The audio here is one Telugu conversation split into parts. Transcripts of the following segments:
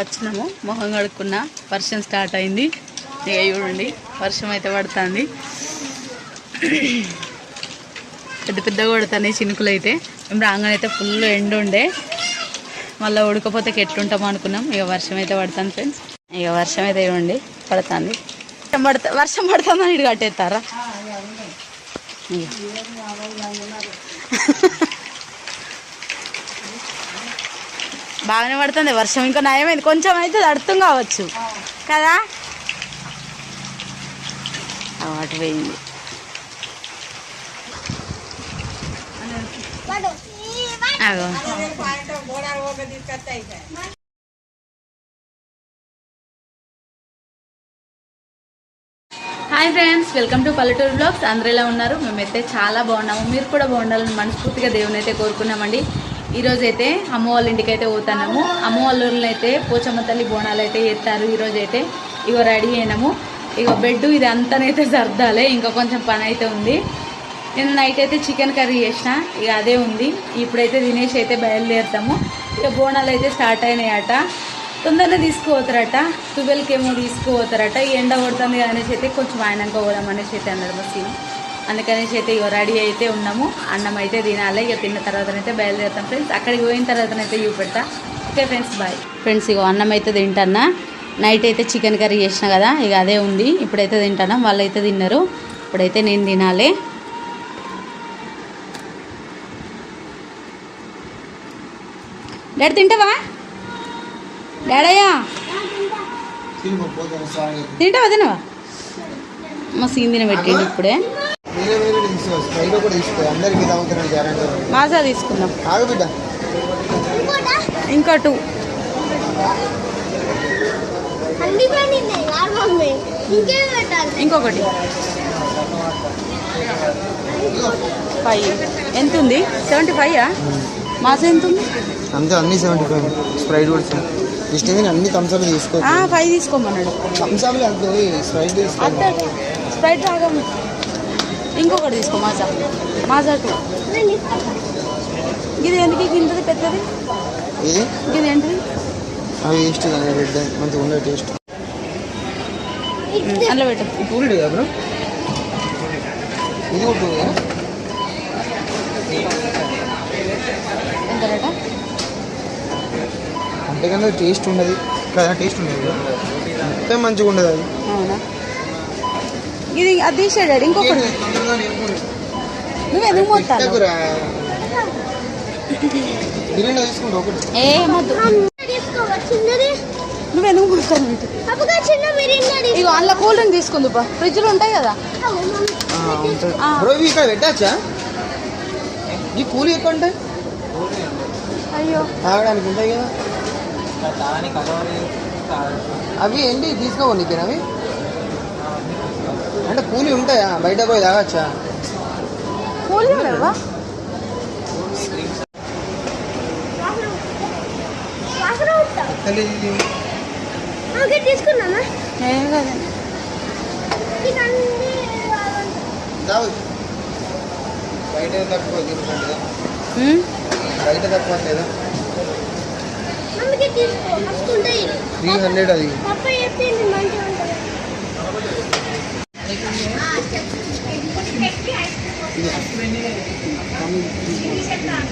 వచ్చినాము. మొహం కడుక్కున్న. వర్షం స్టార్ట్ అయింది. ఇక చూడండి వర్షం అయితే పడుతుంది. పెద్ద పెద్దగా కొడుతున్నాయి చినుకులు అయితే. మేము రాగానే అయితే ఫుల్ ఎండ ఉండే. మళ్ళీ ఉడకపోతే ఎట్లుంటాం అనుకున్నాం. ఇక వర్షం అయితే పడుతుంది ఫ్రెండ్స్ ఇక వర్షం అయితే చూడండి పడుతుంది. వర్షం పడుతుంది వర్షం పడుతుందని ఇటు కట్టేస్తారా ఇక. బాగానే పడుతుంది. వర్షం ఇంకా నయమైంది. కొంచెం అయితే అర్థం కావచ్చు. కదా? అటు పోయింది. Hi friends welcome to Palleturu vlogs. అందరూ ఎలా ఉన్నారు? మేమైతే చాలా బాగున్నాము. మీరు కూడా బాగుండాలని మనస్ఫూర్తిగా దేవుని అయితే కోరుకున్నామండి. ఈరోజు అయితే అమ్మ వాళ్ళ ఇంటికి అయితే పోతున్నాము. అమ్మ వాళ్ళ అయితే పోచమ్మ తల్లి బోనాలు అయితే ఎత్తారు ఈరోజు అయితే ఇగో రెడీ అయినాము. ఇగో బెడ్ ఇది అంతనైతే సర్దాలే. ఇంకా కొంచెం పని అయితే ఉంది. నేను నైట్ అయితే చికెన్ కర్రీ చేసిన. ఇక అదే ఉంది. ఇప్పుడైతే తినేసి అయితే బయలుదేరుతాము. ఇక బోనాలు అయితే స్టార్ట్ అయినాయట. తొందరనే తీసుకుపోతారట. టువెల్కి ఏమో తీసుకుపోతారట ఎండ కొడుతుంది అనేసి అయితే కొంచెం ఆయనక పోదాం అనేసి అయితే అన్నాడు మా సీన్. అందుకనేసి అయితే ఇక రెడీ అయితే ఉన్నాము. అన్నం అయితే తినాలి. ఇక తిన్న తర్వాతనైతే బయలుదేరుతాం ఫ్రెండ్స్. అక్కడికి పోయిన తర్వాతనైతే చూపెడతా ఓకే ఫ్రెండ్స్ బాయ్. ఫ్రెండ్స్ ఇక అన్నం అయితే తింటానా నైట్ అయితే చికెన్ కర్రీ చేసిన కదా ఇక అదే ఉంది. ఇప్పుడైతే తింటాను వాళ్ళైతే తిన్నారు. ఇప్పుడైతే నేను తినాలి. డాడీ తింటావా? డాడయ్యా. తింటావా తినవా? మా సీన్ తిన పెట్టిండు ఇప్పుడే. వేరే కూడా తీసుకో అందరికి తాగుతున్నాడు గ్యారంటీ మాజా తీసుకుందాం. ఆగు బిడ్డ. ఇంకా టూ. ఇంకొకటి. ఫైవ్ ఎంత ఉంది? సెవెంటీ ఫైవ్ మాసా ఎంత ఉంది? అంతే అన్ని సెవెంటీ ఫైవ్ స్ప్రైట్ కూడా సెవెన్ ఇష్టం కానీ అన్ని థమ్స్అప్ తీసుకో. ఫైవ్ తీసుకోమన్నాడు. థమ్స్అప్ అంతే స్ప్రైట్ తీసుకో. స్ప్రైట్ రాగా ఇంకొకటి తీసుకో మాజా. మాజా టూ. ఇది ఎందుకు ఇంతది పెద్దది? ఇది? ఇది ఏంటిది? అవి టేస్ట్ కానీ రెడ్ మంచిగా ఉండే టేస్ట్ అందులో పెట్టు. పూరిడు కదా బ్రో? ఇది కూడా పూరి ఎంత రేట? అంతేకాని టేస్ట్ ఉండదు. కదా టేస్ట్ ఉండదు. మొత్తం మంచిగా ఉండదు అది. అవునా? ఇది అది తీసాడు ఇంకొకటి నువ్వు ఎందుకు చిన్నది? నువ్వు ఎందుకు బిర్యానీ ఇగో అందులో కూల్ డ్రింక్ తీసుకుంది బా ఫ్రిడ్జ్లో ఉంటాయి కదా. ఇక్కడ పెట్టచ్చా? ఈ కూలి ఎక్కువ ఉంటాయి? అయ్యో. తాగడానికి ఉంటాయి కదా. అవి ఏంటి? తీసుకోవాలి నీకు అవి అంటే కూలి ఉంటాయా? బయట పోయి తాగచ్చా? లేవా అన్ని తాగు. బయట తక్కువ తీసుకుంటుందా ఉమ్, బయట తక్కువ లేదా మమ్మీకి తీసుకో మస్తు ఉంటాయి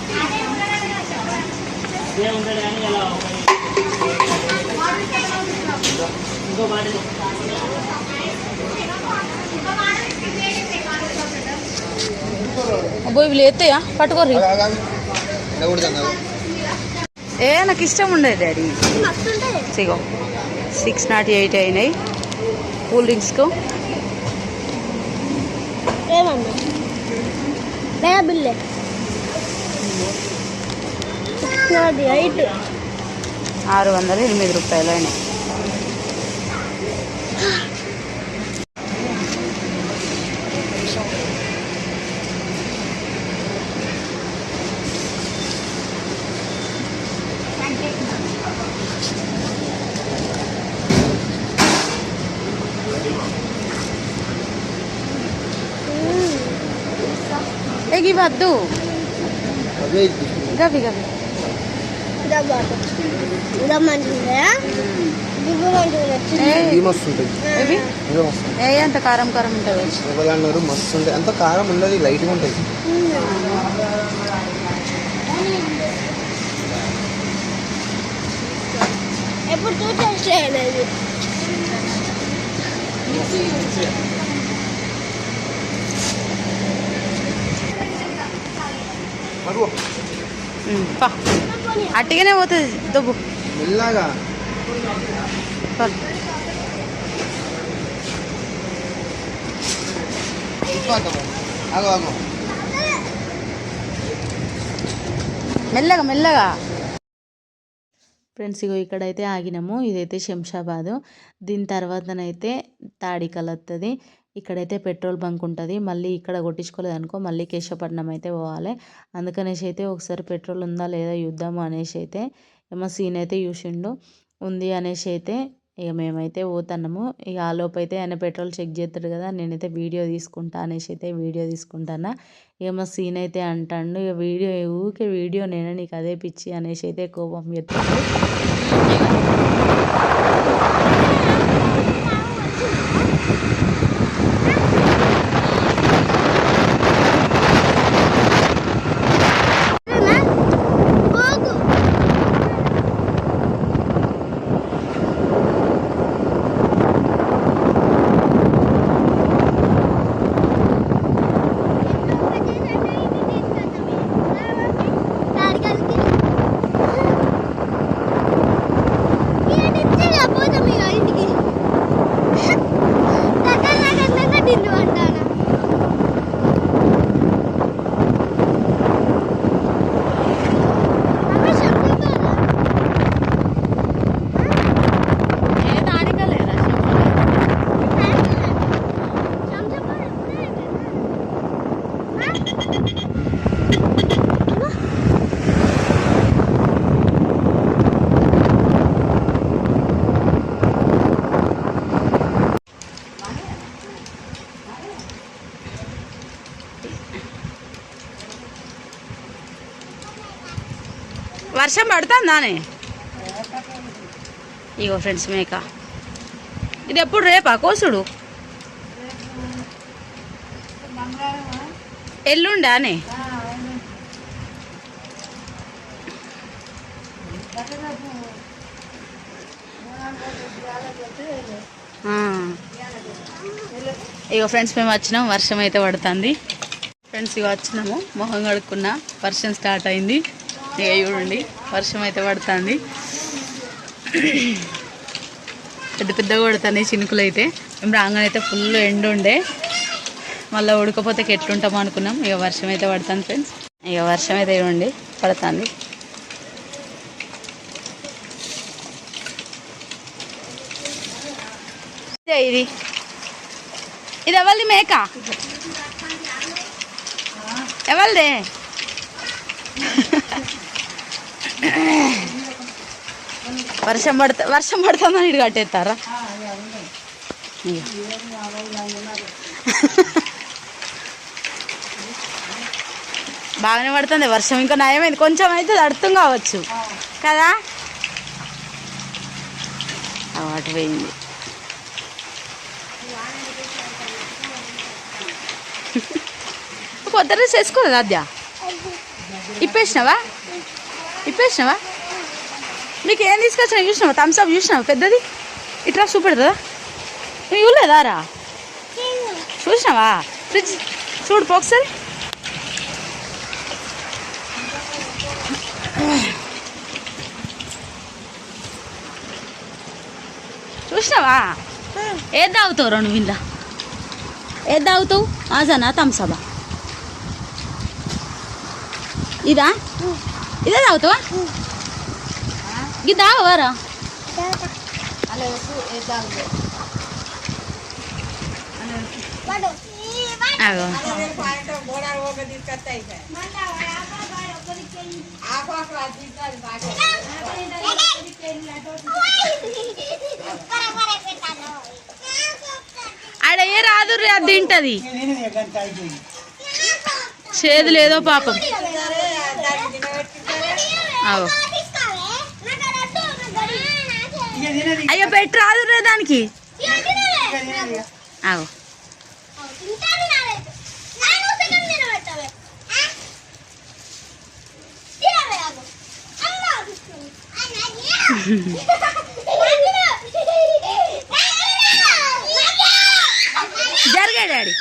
త్రీ హండ్రెడ్ అది పప్ప చెప్పింది మంచిగా ఉంటుంది అబ్బో ఇవి లేతాయా పట్టుకోర్రి ఉండకూడదు ఏ నాకు ఇష్టం ఉండేది డాడీ. మస్తు ఉంటాయి సిగో సిక్స్ నాట్ ఎయిట్ అయినాయి. కూల్ డ్రింక్స్కు ఏమండి లేదా బిల్లే నాది ఎయిట్ ఆరు వందల ఎనిమిది రూపాయలు అయినాయి ఎగి వద్దు గవి గవి ఏ ఉంటుంది అంత కారం కారం ఉంటుంది ఎవరు అన్నారు మస్తు ఉంటాయి. అంత కారం ఉండదు లైట్గా ఉంటుంది ఎప్పుడు టూ పా. అట్టిగానే పోతుంది దుబ్బు మెల్లగా పా. ఆగో ఆగో మెల్లగా మెల్లగా ఫ్రెండ్స్ ఇగో ఇక్కడైతే ఆగినాము ఇదైతే శంషాబాద్ దీని తర్వాతనైతే తాడికల్ వస్తుంది ఇక్కడైతే పెట్రోల్ బంక్ ఉంటుంది. మళ్ళీ ఇక్కడ కొట్టించుకోలేదు అనుకో మళ్ళీ కేశవపట్నం అయితే పోవాలి. అందుకనేసి అయితే ఒకసారి పెట్రోల్ ఉందా లేదా చూద్దాము అనేసి అయితే ఏమో సీన్ అయితే చూసిండు. ఉంది అనేసి అయితే ఇక మేమైతే పోతున్నాము. ఇక ఆ అయితే ఆయన పెట్రోల్ చెక్ చేస్తాడు కదా నేనైతే వీడియో తీసుకుంటా అనేసి అయితే వీడియో తీసుకుంటానా. ఇక మా సీన్ అయితే అంటాడు. ఇక వీడియో ఊకే వీడియో నేనే నీకు అదే పిచ్చి అనేసి అయితే కోపం చెప్తాడు వర్షం పడుతుందానే? ఇగో ఫ్రెండ్స్ మేక. ఇది ఎప్పుడు రేపా? కోసుడు? ఎల్లుండానే? ఇగో ఫ్రెండ్స్ మేము వచ్చినాం. వర్షం అయితే పడుతుంది. ఫ్రెండ్స్ ఇక వచ్చినాము. మొహం కడుక్కున్నా. వర్షం స్టార్ట్ అయింది. ఇక చూడండి వర్షం అయితే పడుతుంది. పెద్ద పెద్దగా కొడుతున్నాయి చినుకులు అయితే. మేము రాగానే అయితే ఫుల్ ఎండ ఉండే. మళ్ళీ ఉడకపోతే ఎట్లుంటాం అనుకున్నాం. ఇక వర్షం అయితే పడుతుంది ఫ్రెండ్స్ ఇక వర్షం అయితే చూడండి పడుతుంది. ఇది. ఇది ఎవరిది మేక? ఎవరిదే? వర్షం పడుతా వర్షం పడుతుందని ఇటు కట్టేస్తారా బాగానే పడుతుంది. వర్షం ఇంకా నయమైంది. కొంచెం అయితే అర్థం కావచ్చు. కదా? అటు పోయింది. కొత్త డ్రెస్ వేసుకోలేదు అద్యా? ఇప్పేసినావా? ఇప్పేసినావా? మీకు ఏం తీసుకొచ్చినా చూసినావా? థమ్స్ అప్ చూసినావా? పెద్దది? ఇట్లా చూపెడుతుందా నువ్వు ఇవ్వలేదా రా చూసినావా? ఫ్రిడ్జ్ చూడు ఒకసారి. చూసినావా? ఏది తాగుతావు రెండు విందా ఏది తాగుతావు? ఆజానా థమ్సబా ఇదా? ఇదే తాగుతావా? ఇది తాగవారా ఆడ ఏ రాదు అది తింటది. చేదు లేదో పాపం. అవు అయ్యో పెట్టి రాదు రే దానికి. అవు జరిగా డాడీ.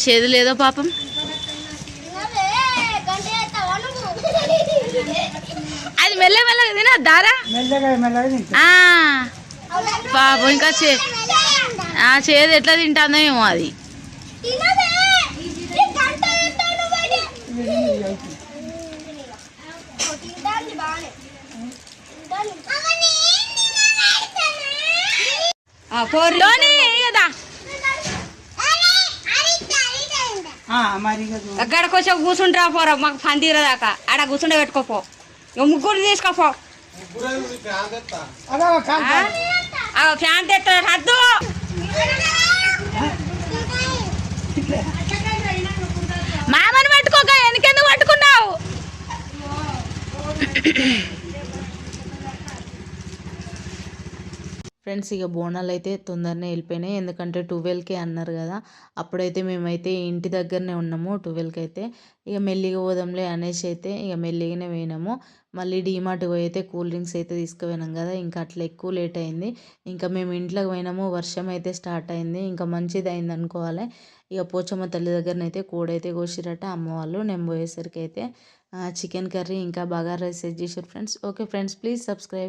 చేదు లేదో పాపం? అది మెల్ల మెల్లగా తినద్దారా మెల్లగా మెల్లగా తింటా. ఆ, పాపం ఇంకా చే ఆ చేదు ఎట్లా తింటాందో ఏమో అది. టోనీ, ఇగదా. అక్కడికి వచ్చి కూర్చుంటారా పోరా మాకు పని తీరదాకా. ఆడ కూర్చుంటే పెట్టుకోపో ముగ్గురు తీసుకోపో ఫ్యాన్ తెస్తా రద్దు మామని పట్టుకోక వెనకెందుకు పట్టుకున్నావు? ఫ్రెండ్స్ ఇక బోనాలు అయితే తొందరనే వెళ్ళిపోయినాయి. ఎందుకంటే ట్వెల్వ్కి అన్నారు కదా. అప్పుడైతే మేమైతే ఇంటి దగ్గరనే ఉన్నాము ట్వెల్వ్కి అయితే ఇక మెల్లిగా పోదాంలే అనేసి అయితే ఇక మెల్లిగానే పోయినాము. మళ్ళీ డీమార్ట్ పోయి అయితే కూల్ డ్రింక్స్ అయితే తీసుకుపోయినాం కదా. ఇంకా అట్లా ఎక్కువ లేట్ అయింది. ఇంకా మేము ఇంట్లోకి పోయినాము. వర్షం అయితే స్టార్ట్ అయింది. ఇంకా మంచిది అయింది అనుకోవాలి. ఇక పోచమ్మ తల్లి దగ్గరనైతే కోడైతే కోసిరట అమ్మ వాళ్ళు. నేను పోయేసరికి అయితే చికెన్ కర్రీ ఇంకా బగారా రైస్ చేసారు friends. Okay friends please subscribe.